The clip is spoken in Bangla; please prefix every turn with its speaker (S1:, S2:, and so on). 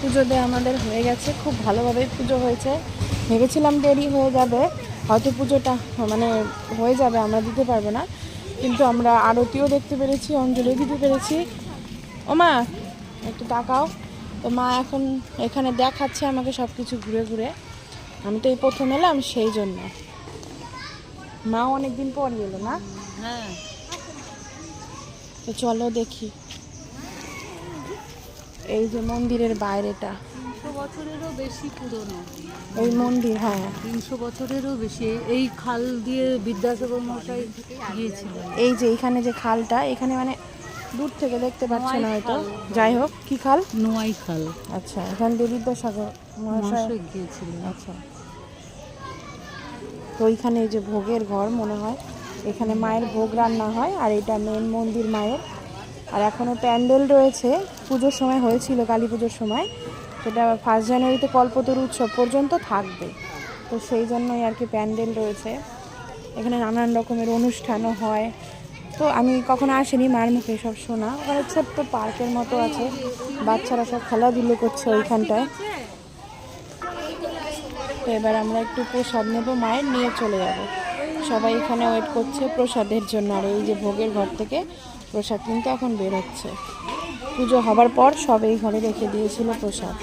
S1: পুজো দেওয়া আমাদের হয়ে গেছে খুব ভালোভাবেই পুজো হয়েছে। ভেবেছিলাম দেরি হয়ে যাবে হয়তো পুজোটা মানে হয়ে যাবে আমরা দিতে পারব না। কিন্তু আমরা আরতিও দেখতে পেরেছি অঞ্জলিও দিতে পেরেছি। ও মা একটু তাকাও। তো মা এখন এখানে দেখাচ্ছে আমাকে সব কিছু ঘুরে ঘুরে। আমি তো এই প্রথম এলাম সেই জন্য। মা অনেকদিন পর এলো না?
S2: হ্যাঁ।
S1: তো চলো দেখি। এই যে মন্দিরের বাইরেটা।
S2: তিনশো বছরেরও বেশি পুরনো।
S1: এই মন্দির হ্যাঁ।
S2: তিনশো বছরেরও বেশি। এই খাল দিয়ে বিদ্যাসাগর মশাই গিয়েছিলেন
S1: এই যে এখানে যে খালটা এখানে মানে দূর থেকে দেখতে পাচ্ছে না হয়তো। যাই হোক কি খাল?
S2: নোয়াই খাল।
S1: আচ্ছা এখান দিয়ে বিদ্যাসাগর মহাশয়
S2: গিয়েছিলেন।
S1: আচ্ছা। তো ওইখানে এই যে ভোগের ঘর মনে হয় এখানে মায়ের ভোগ রান্না হয় আর এটা মেন মন্দির মায়ের। আর এখনও প্যান্ডেল রয়েছে। পুজোর সময় হয়েছিল, কালী পুজোর সময়। সেটা ফার্স্ট জানুয়ারিতে কল্পতরু উৎসব পর্যন্ত থাকবে। তো সেই জন্যই আর কি প্যান্ডেল রয়েছে। এখানে নানান রকমের অনুষ্ঠানও হয়। তো আমি কখনো আসিনি, মার মুখে সব শোনা। ওখানে ছোট্ট পার্কের মতো আছে। বাচ্চারা সব খেলাধুলো করছে ওইখানটায়। তো এবার আমরা একটু প্রসাদ নেব, মায়ের নিয়ে চলে যাব। সবাই এখানে ওয়েট করছে প্রসাদের জন্য। আর এই যে ভোগের ঘর থেকে প্রসাদ কিন্তু এখন বেরোচ্ছে। পুজো হবার পর সব এই ঘরে রেখে দিয়েছিল প্রসাদ।